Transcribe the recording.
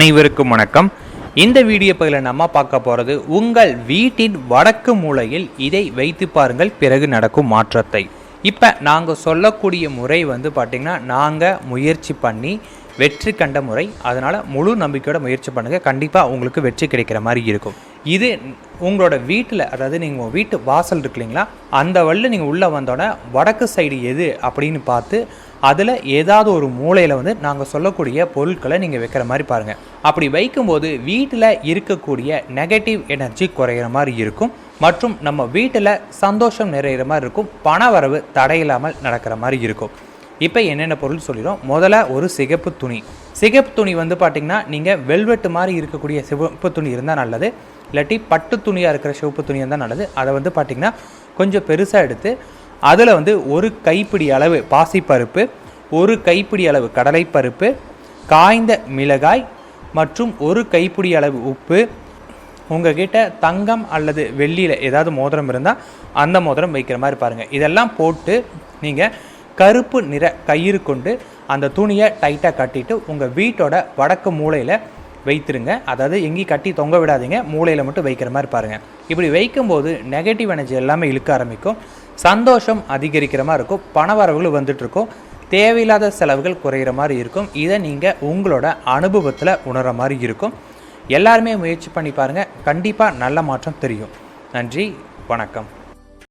அனைவருக்கும் வணக்கம். இந்த வீடியோ பகுதியில் நம்ம பார்க்க போகிறது உங்கள் வீட்டின் வடக்கு மூலையில் இதை வைத்து பாருங்கள் பிறகு நடக்கும் மாற்றத்தை. இப்போ நாங்கள் சொல்லக்கூடிய முறை வந்து பார்த்திங்கன்னா நாங்கள் முயற்சி பண்ணி வெற்றி கண்ட முறை. அதனால் முழு நம்பிக்கையோட முயற்சி பண்ணுங்கள் கண்டிப்பாக உங்களுக்கு வெற்றி கிடைக்கிற மாதிரி இருக்கும். இது உங்களோட வீட்டில் அதாவது நீங்கள் உங்கள் வீட்டு வாசல் இருக்கு இல்லைங்களா? அந்த வழியில் நீங்கள் உள்ளே வந்தோடனே வடக்கு சைடு எது அப்படின்னு பார்த்து அதில் ஏதாவது ஒரு மூலையில் வந்து நாங்கள் சொல்லக்கூடிய பொருட்களை நீங்கள் வைக்கிற மாதிரி பாருங்கள் அப்படி வைக்கும்போது வீட்டில் இருக்கக்கூடிய நெகட்டிவ் எனர்ஜி குறையிற மாதிரி இருக்கும். மற்றும் நம்ம வீட்டில் சந்தோஷம் நிறையிற மாதிரி இருக்கும். பணவரவு தடையில்லாமல் நடக்கிற மாதிரி இருக்கும். இப்போ என்னென்ன பொருள் சொல்லிடும் முதல்ல ஒரு சிகப்பு துணி. சிகப்பு துணி வந்து பார்த்திங்கன்னா நீங்கள் வெல்வெட்டு மாதிரி இருக்கக்கூடிய சிவப்பு துணி இருந்தால் நல்லது. இல்லாட்டி பட்டு துணியாக இருக்கிற சிவப்பு துணி இருந்தால் நல்லது. அதை வந்து பார்த்திங்கன்னா கொஞ்சம் பெருசாக எடுத்து அதில் வந்து ஒரு கைப்பிடி அளவு பாசிப்பருப்பு ஒரு கைப்பிடி அளவு கடலைப்பருப்பு காய்ந்த மிளகாய் மற்றும் ஒரு கைப்பிடி அளவு உப்பு. உங்ககிட்ட தங்கம் அல்லது வெள்ளியில் ஏதாவது மோதிரம் இருந்தால் அந்த மோதிரம் வைக்கிற மாதிரி பாருங்கள் இதெல்லாம் போட்டு நீங்கள் கருப்பு நிற கயிறு கொண்டு அந்த துணியை டைட்டாக கட்டிட்டு உங்கள் வீட்டோட வடக்கு மூலையில் வைத்திருங்க. அதாவது எங்கேயும் கட்டி தொங்க விடாதீங்க. மூலையில் மட்டும் வைக்கிற மாதிரி பாருங்கள் இப்படி வைக்கும்போது நெகட்டிவ் எனர்ஜி எல்லாமே இழுக்க ஆரம்பிக்கும். சந்தோஷம் அதிகரிக்கிற மாதிரி இருக்கும். பண வரவுகளும் வந்துட்டு தேவையில்லாத செலவுகள் குறையிற மாதிரி இருக்கும். இதை நீங்கள் உங்களோட அனுபவத்தில் உணர மாதிரி இருக்கும். எல்லாருமே முயற்சி பண்ணி பாருங்கள் கண்டிப்பாக நல்ல மாற்றம் தெரியும். நன்றி. வணக்கம்.